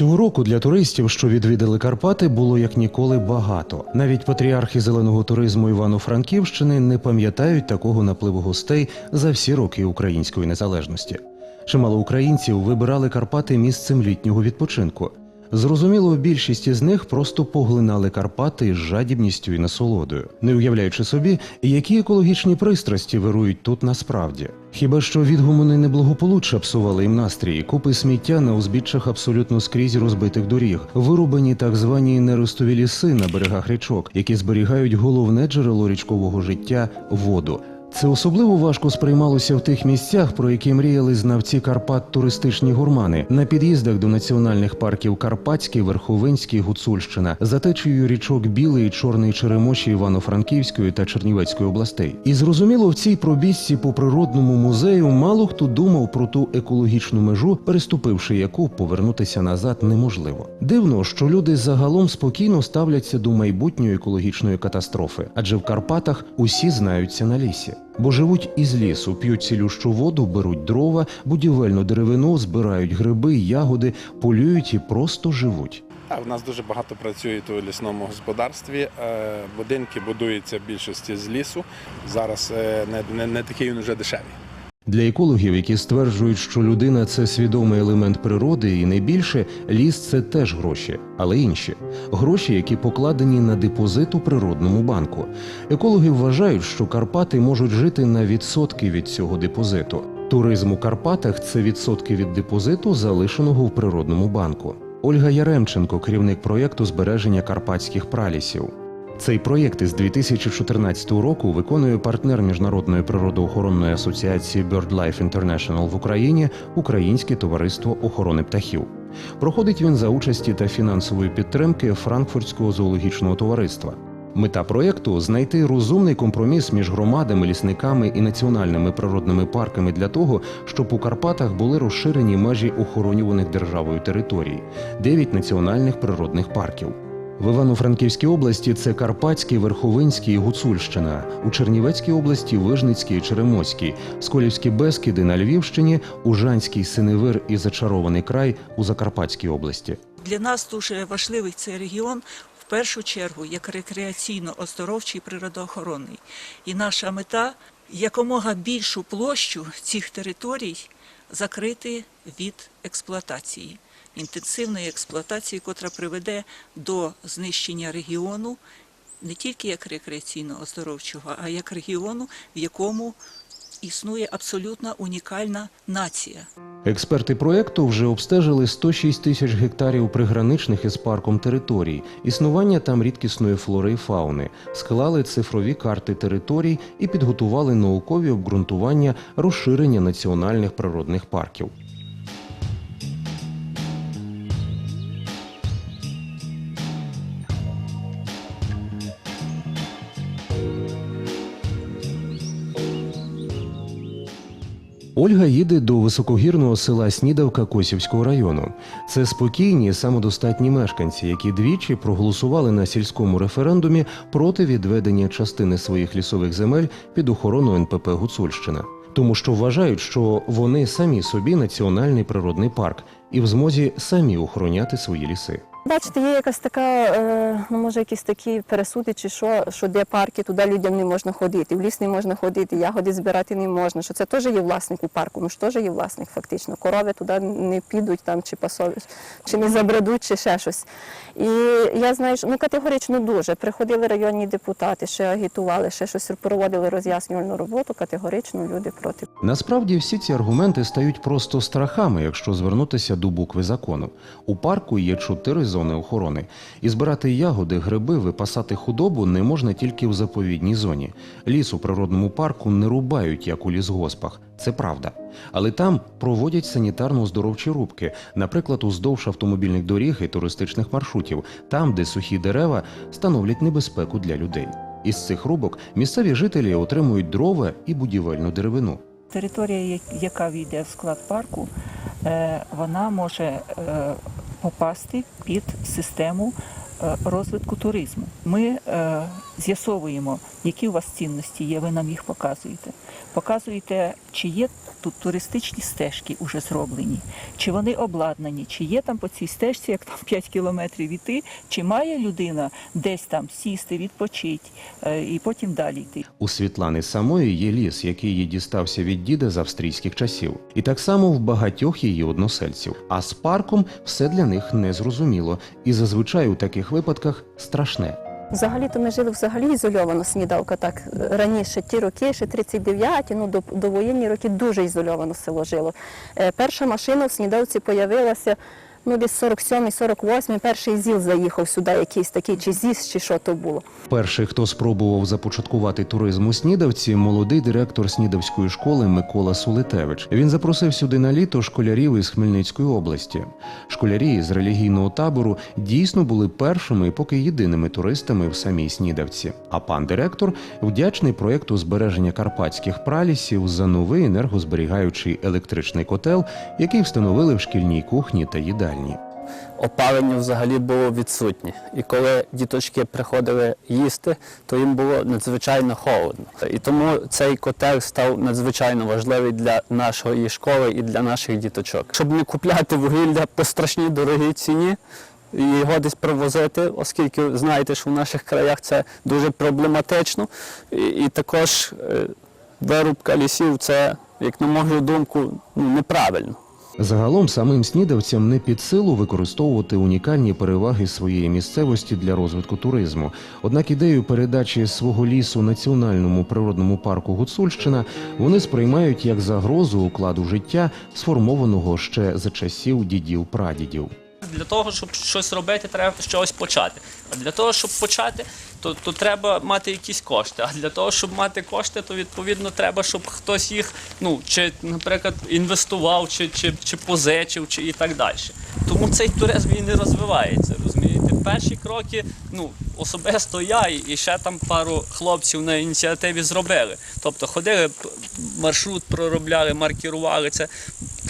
Цього року для туристів, що відвідали Карпати, було як ніколи багато. Навіть патріархи зеленого туризму Івано-Франківщини не пам'ятають такого напливу гостей за всі роки української незалежності. Чимало українців вибирали Карпати місцем літнього відпочинку. Зрозуміло, більшість із них просто поглинали Карпати з жадібністю і насолодою, не уявляючи собі, які екологічні пристрасті вирують тут насправді. Хіба що відгумони неблагополуччя псували їм настрій, купи сміття на узбіччях абсолютно скрізь розбитих доріг, вирубані так звані неростові ліси на берегах річок, які зберігають головне джерело річкового життя воду. Це особливо важко сприймалося в тих місцях, про які мріяли знавці Карпат туристичні гурмани на під'їздах до національних парків Карпатський, Верховинський, Гуцульщина, за течією річок Білий Чорний Черемоші Івано-Франківської та Чернівецької областей. І зрозуміло, в цій пробіжці по природному музею мало хто думав про ту екологічну межу, переступивши яку повернутися назад неможливо. Дивно, що люди загалом спокійно ставляться до майбутньої екологічної катастрофи, адже в Карпатах усі знаються на лісі. Бо живуть із лісу, п'ють цілющу воду, беруть дрова, будівельну деревину, збирають гриби, ягоди, полюють і просто живуть. У нас дуже багато працюють у лісному господарстві. Е, Будинки будуються в більшості з лісу. Зараз е, не, не, не такі він вже дешеві. Для екологів, які стверджують, що людина це свідомий елемент природи, і не більше, ліс це теж гроші, але інші гроші, які покладені на депозит у природному банку. Екологи вважають, що Карпати можуть жити на відсотки від цього депозиту. Туризм у Карпатах це відсотки від депозиту, залишеного в природному банку. Ольга Яремченко, керівник проєкту збереження карпатських пралісів. Цей проєкт із 2014 року виконує партнер міжнародної природоохоронної асоціації BirdLife International в Україні Українське товариство охорони птахів. Проходить він за участі та фінансової підтримки Франкфуртського зоологічного товариства. Мета проєкту знайти розумний компроміс між громадами, лісниками і національними природними парками для того, щоб у Карпатах були розширені межі охоронюваних державою територій, дев'ять національних природних парків. В Івано-Франківській області це Карпатський, Верховинський і Гуцульщина, у Чернівецькій області Вижницький і Черемоський, Сколівські Бескиди на Львівщині, Ужанський, Синевир і Зачарований край у Закарпатській області. Для нас дуже важливий цей регіон в першу чергу як рекреаційно-оздоровчий природоохоронний. І наша мета якомога більшу площу цих територій закрити від експлуатації, інтенсивної експлуатації, котра приведе до знищення регіону не тільки як рекреаційно-оздоровчого, а як регіону, в якому існує абсолютно унікальна нація. Експерти проекту вже обстежили 106 тисяч гектарів приграничних із парком територій, існування там рідкісної флори і фауни, склали цифрові карти територій і підготували наукові обґрунтування розширення національних природних парків. Ольга їде до високогірного села Снідавка Косівського району. Це спокійні, самодостатні мешканці, які двічі проголосували на сільському референдумі проти відведення частини своїх лісових земель під охорону НПП Гуцульщина, тому що вважають, що вони самі собі національний природний парк і в змозі самі охороняти свої ліси. Бачите, є якась така, е, ну може, якісь такі пересуди, чи що, що де парки, туди людям не можна ходити, в ліс не можна ходити, ягоди збирати не можна. Що це теж є власник у парку, ну ж теж є власник фактично. Корови туди не підуть там, чи пасові, чи не забредуть, чи ще щось. І я знаю, що ну категорично дуже. Приходили районні депутати, ще агітували, ще щось проводили роз'яснювальну роботу. Категорично люди проти. Насправді всі ці аргументи стають просто страхами, якщо звернутися до букви закону. У парку є чотири зони охорони, і збирати ягоди, гриби, випасати худобу не можна тільки в заповідній зоні. Ліс у природному парку не рубають, як у лісгоспах. Це правда. Але там проводять санітарно-оздоровчі рубки, наприклад, уздовж автомобільних доріг і туристичних маршрутів, там, де сухі дерева становлять небезпеку для людей. Із цих рубок місцеві жителі отримують дрова і будівельну деревину. Територія, яка війде в склад парку, е, вона може е, попасти під систему е, розвитку туризму. Ми е, з'ясовуємо, які у вас цінності є, ви нам їх показуєте. Показуєте, чи є тут туристичні стежки вже зроблені, чи вони обладнані, чи є там по цій стежці, як там 5 кілометрів іти, чи має людина десь там сісти, відпочити е, і потім далі йти. У Світлани самої є ліс, який їй дістався від діда з австрійських часів, і так само в багатьох її односельців. А з парком все для них незрозуміло, і зазвичай у таких випадках страшне. Взагалі-то ми жили взагалі ізольовано снідавка. Так раніше ті роки, ще 39-ті, ну до, до воєнні роки дуже ізольовано село жило. Е, перша машина в снідавці з'явилася. Ну, десь 47-й, 48-й, перший ЗІЛ заїхав сюди, якийсь такий, чи ЗІС, чи що то було. Перший, хто спробував започаткувати туризм у Снідавці, молодий директор Снідавської школи Микола Сулетевич. Він запросив сюди на літо школярів із Хмельницької області. Школярі з релігійного табору дійсно були першими і поки єдиними туристами в самій Снідавці. А пан директор вдячний проєкту збереження карпатських пралісів за новий енергозберігаючий електричний котел, який встановили в шкільній кухні та їдальні. Опалення взагалі було відсутнє. І коли діточки приходили їсти, то їм було надзвичайно холодно. І тому цей котел став надзвичайно важливий для нашої школи і для наших діточок. Щоб не купляти вугілля по страшній дорогій ціні. І його десь привозити, оскільки знаєте, що в наших краях це дуже проблематично. І, і також е, вирубка лісів це, як на мою думку, ну, неправильно. Загалом самим снідавцям не під силу використовувати унікальні переваги своєї місцевості для розвитку туризму. Однак ідею передачі свого лісу національному природному парку Гуцульщина вони сприймають як загрозу укладу життя, сформованого ще за часів дідів-прадідів. Для того, щоб щось робити, треба чогось почати. А для того, щоб почати, то, то треба мати якісь кошти. А для того, щоб мати кошти, то відповідно треба, щоб хтось їх, ну, чи, наприклад, інвестував, чи, чи, чи позичив, чи і так далі. Тому цей туризм він не розвивається. Розумієте, перші кроки, ну, особисто я і і ще там пару хлопців на ініціативі зробили. Тобто ходили, маршрут проробляли, маркірували це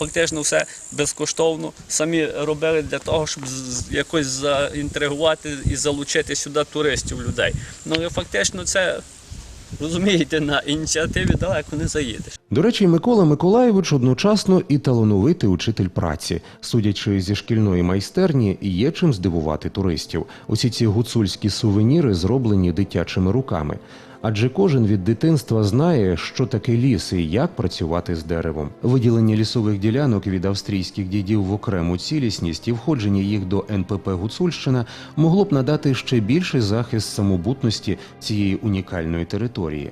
фактично все безкоштовно. Самі робили для того, щоб якось заінтригувати і залучити сюди туристів людей. Ну і фактично це. Розумієте, на ініціативі далеко не заїдеш. До речі, Микола Миколаєвич одночасно і талановитий учитель праці. Судячи зі шкільної майстерні, є чим здивувати туристів. Усі ці гуцульські сувеніри зроблені дитячими руками. Адже кожен від дитинства знає, що таке ліс і як працювати з деревом. Виділення лісових ділянок від австрійських дідів в окрему цілісність і входження їх до НПП Гуцульщина могло б надати ще більший захист самобутності цієї унікальної території.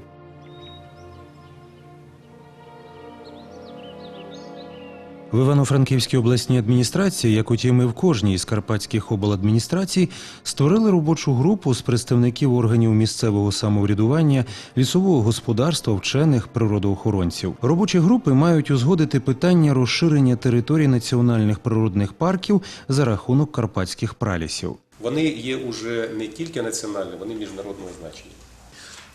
В Івано-Франківській обласній адміністрації, як утім і в кожній із карпатських обладміністрацій, створили робочу групу з представників органів місцевого самоврядування, лісового господарства, вчених, природоохоронців. Робочі групи мають узгодити питання розширення територій національних природних парків за рахунок карпатських пралісів. Вони є уже не тільки національні, вони міжнародного значення.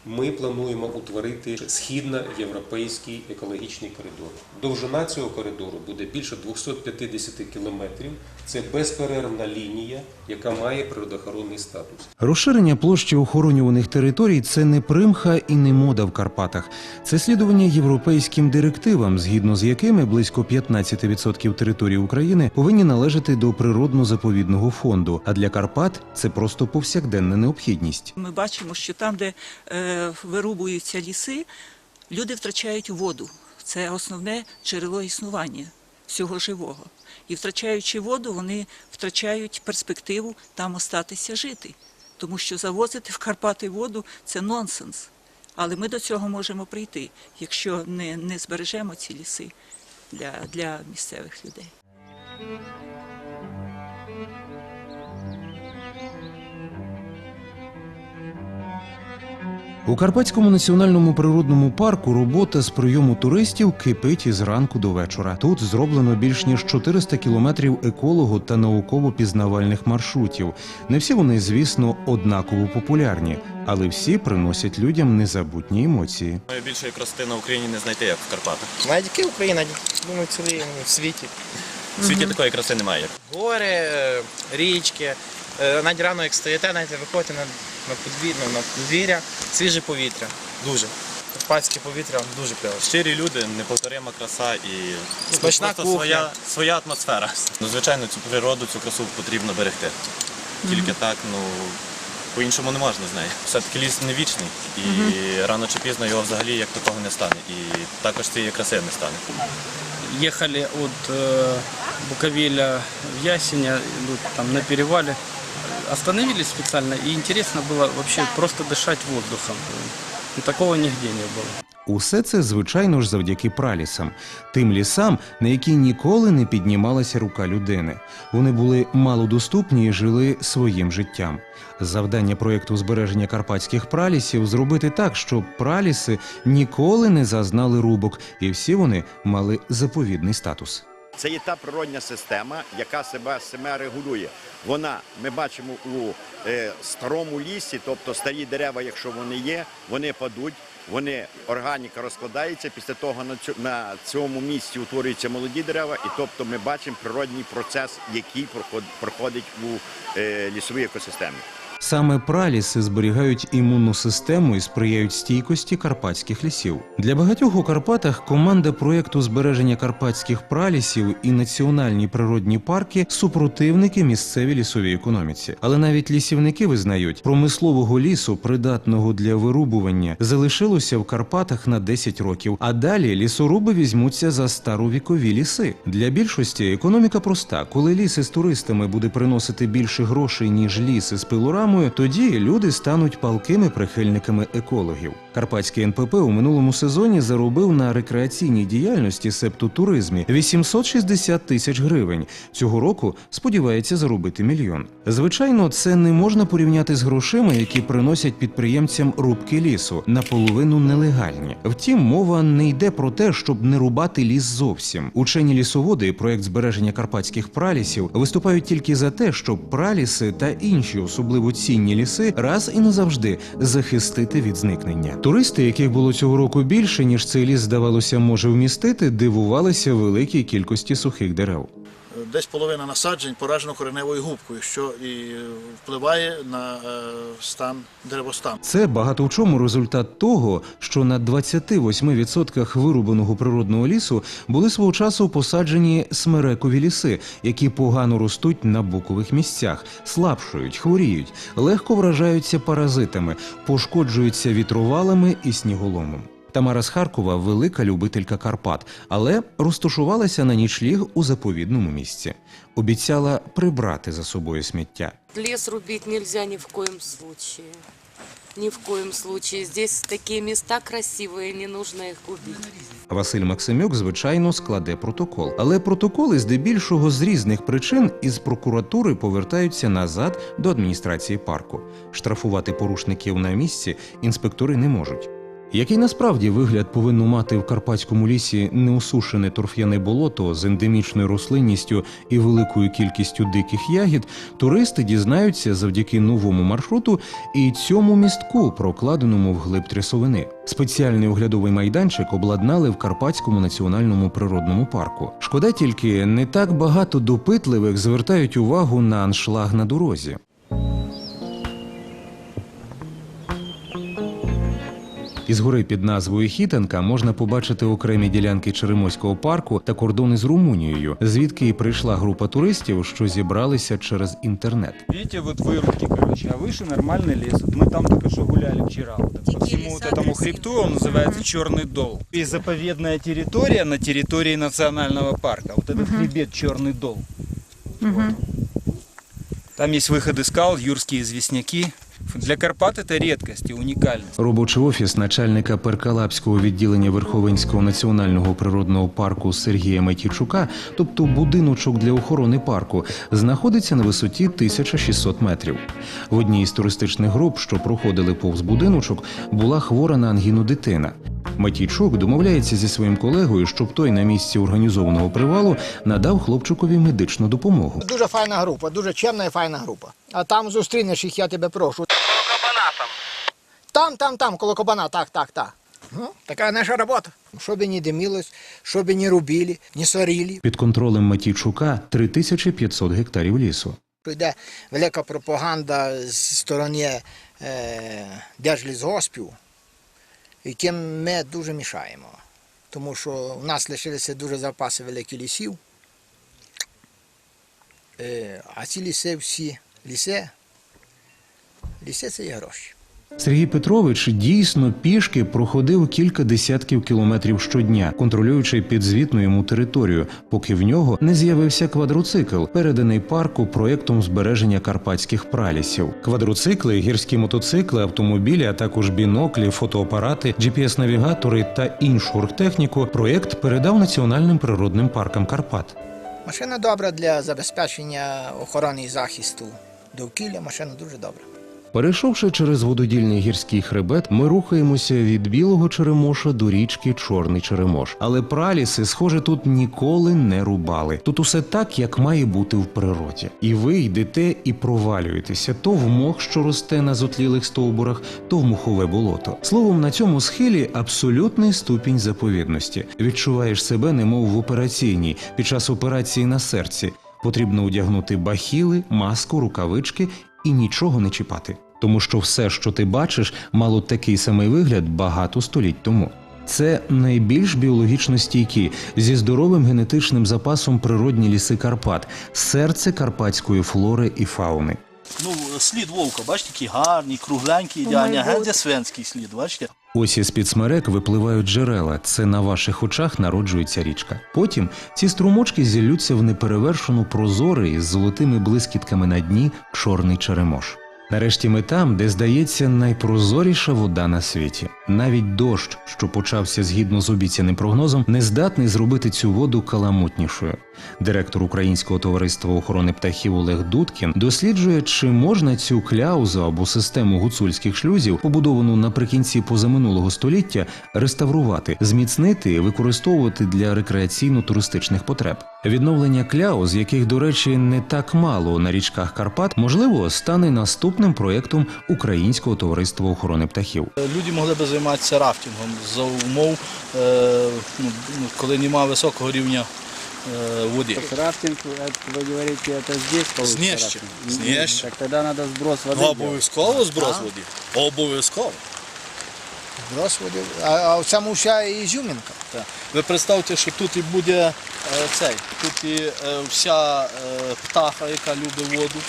Ми плануємо утворити східноєвропейський екологічний коридор. Довжина цього коридору буде більше 250 кілометрів. Це безперервна лінія, яка має природоохоронний статус. Розширення площі охоронюваних територій це не примха і не мода в Карпатах. Це слідування європейським директивам, згідно з якими близько 15% території України повинні належати до природно-заповідного фонду. А для Карпат це просто повсякденна необхідність. Ми бачимо, що там, де е, вирубуються ліси, люди втрачають воду. Це основне джерело існування всього живого. І втрачаючи воду, вони втрачають перспективу там остатися жити. Тому що завозити в Карпати воду це нонсенс. Але ми до цього можемо прийти, якщо не, не збережемо ці ліси для, для місцевих людей. У Карпатському національному природному парку робота з прийому туристів кипить із ранку до вечора. Тут зроблено більш ніж 400 кілометрів еколого та науково-пізнавальних маршрутів. Не всі вони, звісно, однаково популярні, але всі приносять людям незабутні емоції. Більшої красоти на Україні не знайти, як в Карпатах. Навіть яка Україна, думаю, цілий в світі. В світі такої краси немає. Гори, е, річки, Навіть рано, як стоїте, навіть виходите на, на, подвір, ну, на подвір'я, свіже повітря. Дуже. Карпатське повітря дуже кльове. Щирі люди, неповторима краса і ну, Смачна просто кухня. своя, своя атмосфера. Ну, звичайно, цю природу, цю красу потрібно берегти. Тільки так, ну по-іншому не можна з нею. Все-таки ліс не вічний, і рано чи пізно його взагалі як такого не стане. І також цієї краси не стане. ехали от э, Буковеля в Ясеня, ну, там на перевале, остановились специально, и интересно было вообще просто дышать воздухом. И такого нигде не было. Усе це, звичайно ж, завдяки пралісам, тим лісам, на які ніколи не піднімалася рука людини. Вони були малодоступні і жили своїм життям. Завдання проєкту збереження карпатських пралісів зробити так, щоб праліси ніколи не зазнали рубок, і всі вони мали заповідний статус. Це є та природня система, яка себе себе регулює. Вона, ми бачимо у е, старому лісі, тобто старі дерева, якщо вони є, вони падуть, вони органіка розкладається. Після того на цьому місці утворюються молоді дерева, і тобто ми бачимо природній процес, який проходить у е, лісовій екосистемі. Саме праліси зберігають імунну систему і сприяють стійкості карпатських лісів. Для багатьох у Карпатах команда проєкту збереження карпатських пралісів і національні природні парки супротивники місцевій лісовій економіці. Але навіть лісівники визнають, промислового лісу, придатного для вирубування, залишилося в Карпатах на 10 років. А далі лісоруби візьмуться за старовікові ліси. Для більшості економіка проста: коли ліс із туристами буде приносити більше грошей ніж ліс із пилорамою, тоді люди стануть палкими прихильниками екологів. Карпатський НПП у минулому сезоні заробив на рекреаційній діяльності, себто туризмі, 860 тисяч гривень. Цього року сподівається заробити мільйон. Звичайно, це не можна порівняти з грошима, які приносять підприємцям рубки лісу, наполовину нелегальні. Втім, мова не йде про те, щоб не рубати ліс зовсім. Учені лісоводи і проект збереження карпатських пралісів виступають тільки за те, щоб праліси та інші особливо цінні ліси раз і назавжди захистити від зникнення. Туристи, яких було цього року більше ніж цей ліс здавалося може вмістити, дивувалися великій кількості сухих дерев. Десь половина насаджень поражено кореневою губкою, що і впливає на е, стан деревостану. Це багато в чому результат того, що на 28% вирубаного природного лісу були свого часу посаджені смерекові ліси, які погано ростуть на букових місцях, слабшують, хворіють, легко вражаються паразитами, пошкоджуються вітровалами і сніголомом. Тамара з Харкова велика любителька Карпат, але розташувалася на нічліг у заповідному місці. Обіцяла прибрати за собою сміття. Лес рубить нельзя ни в коем случае. Ни в коем случае. Здесь такие места красивые, не нужно их губить. Василь Максимюк, звичайно, складе протокол. Але протоколи здебільшого з різних причин із прокуратури повертаються назад до адміністрації парку. Штрафувати порушників на місці інспектори не можуть. Який насправді вигляд повинно мати в карпатському лісі неосушене торф'яне болото з ендемічною рослинністю і великою кількістю диких ягід, туристи дізнаються завдяки новому маршруту і цьому містку, прокладеному вглиб трясовини. Спеціальний оглядовий майданчик обладнали в Карпатському національному природному парку. Шкода тільки не так багато допитливих звертають увагу на аншлаг на дорозі. Із гори під назвою Хітенка можна побачити окремі ділянки Черемоського парку та кордони з Румунією, звідки і прийшла група туристів, що зібралися через інтернет. Видите, вот вырубки, короче, а выше нормальный лес. Вот мы там только что гуляли вчера. Вот по Такие всему вот леса этому красивые. хребту он называется Черный Дол. И заповедная территория на территории национального парка. Вот этот хребет Черный Дол. Вот он. Там есть выходы скал, юрские известняки. Для Карпат это редкость и уникальность. Робочий офіс начальника Перкалапського відділення Верховенського національного природного парку Сергія Майтічука, тобто будиночок для охорони парку, знаходиться на висоті 1600 метрів. В одній із туристичних груп, що проходили повз будиночок, була хвора на ангіну дитина. Матійчук домовляється зі своїм колегою, щоб той на місці організованого привалу надав хлопчикові медичну допомогу. Дуже файна група, дуже чемна і файна група. А там зустрінеш їх, я тебе прошу. Там, там, там, коло кабана, так, так, так. Ну, така наша робота. Щоб не димілось, щоб не рубили, не сварили. Під контролем Матійчука 3500 гектарів лісу. Йде велика пропаганда з сторони е, держлісгоспів, яким ми дуже мішаємо. Тому що в нас лишилися дуже запаси великих лісів, е, а ці ліси всі ліси, ліси це є гроші. Сергій Петрович дійсно пішки проходив кілька десятків кілометрів щодня, контролюючи підзвітну йому територію, поки в нього не з'явився квадроцикл, переданий парку проєктом збереження карпатських пралісів. Квадроцикли, гірські мотоцикли, автомобілі, а також біноклі, фотоапарати, GPS-навігатори та іншу оргтехніку проєкт передав національним природним паркам Карпат. Машина добра для забезпечення охорони і захисту довкілля, машина дуже добра. Перейшовши через вододільний гірський хребет, ми рухаємося від білого черемоша до річки Чорний Черемош. Але праліси, схоже, тут ніколи не рубали. Тут усе так, як має бути в природі. І ви йдете і провалюєтеся то в мох, що росте на зотлілих стовбурах, то в мухове болото. Словом, на цьому схилі абсолютний ступінь заповідності. Відчуваєш себе, немов в операційній під час операції на серці. Потрібно одягнути бахіли, маску, рукавички і нічого не чіпати. Тому що все, що ти бачиш, мало такий самий вигляд багато століть тому. Це найбільш біологічно стійкі зі здоровим генетичним запасом природні ліси Карпат, серце карпатської флори і фауни. Ну, слід вовка, бачите, такий гарний, кругленький, ідеальний, а геть свинський слід, бачите? Ось із під смерек випливають джерела. Це на ваших очах народжується річка. Потім ці струмочки зіллються в неперевершену прозорий з золотими блискітками на дні чорний черемош. Нарешті ми там, де здається найпрозоріша вода на світі. Навіть дощ, що почався згідно з обіцяним прогнозом, не здатний зробити цю воду каламутнішою. Директор Українського товариства охорони птахів Олег Дудкін досліджує, чи можна цю кляузу або систему гуцульських шлюзів, побудовану наприкінці позаминулого століття, реставрувати, зміцнити і використовувати для рекреаційно-туристичних потреб. Відновлення кляуз, яких, до речі, не так мало на річках Карпат, можливо, стане наступним проєктом Українського товариства охорони птахів. Люди могли б займатися рафтингом за умов, е, ну, ну, коли немає високого рівня е, води. Рафтинг, вы говорите, это здесь получится Знеще. рафтинг? Знеще. Так тогда надо сброс воды Ну, делать. обов'язково зброс води. Обов'язково. Господи, а, а в цьому вся ізюмінка. Так. Ви представте, що тут і буде е, цей, тут і е, вся е, птаха, яка любить воду,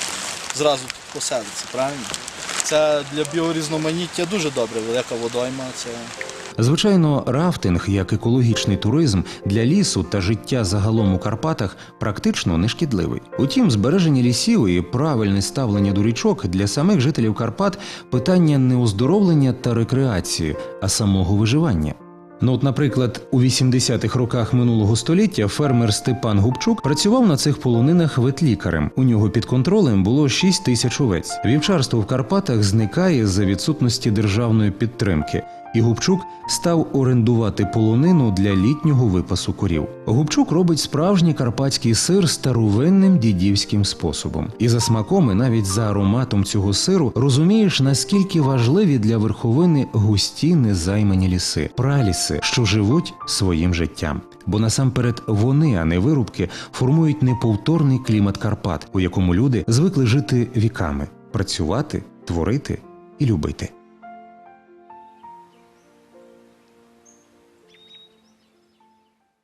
зразу тут поселиться, правильно? Це для біорізноманіття дуже добре, велика водойма. Це... Звичайно, рафтинг як екологічний туризм для лісу та життя загалом у Карпатах практично не шкідливий. Утім, збереження лісів і правильне ставлення до річок для самих жителів Карпат питання не оздоровлення та рекреації, а самого виживання. Ну, от, наприклад, у 80-х роках минулого століття фермер Степан Губчук працював на цих полонинах ветлікарем. У нього під контролем було 6 тисяч овець. Вівчарство в Карпатах зникає за відсутності державної підтримки. І Губчук став орендувати полонину для літнього випасу корів. Губчук робить справжній карпатський сир старовинним дідівським способом. І за смаком, і навіть за ароматом цього сиру розумієш, наскільки важливі для верховини густі незаймані ліси, праліси, що живуть своїм життям. Бо насамперед вони, а не вирубки, формують неповторний клімат Карпат, у якому люди звикли жити віками, працювати, творити і любити.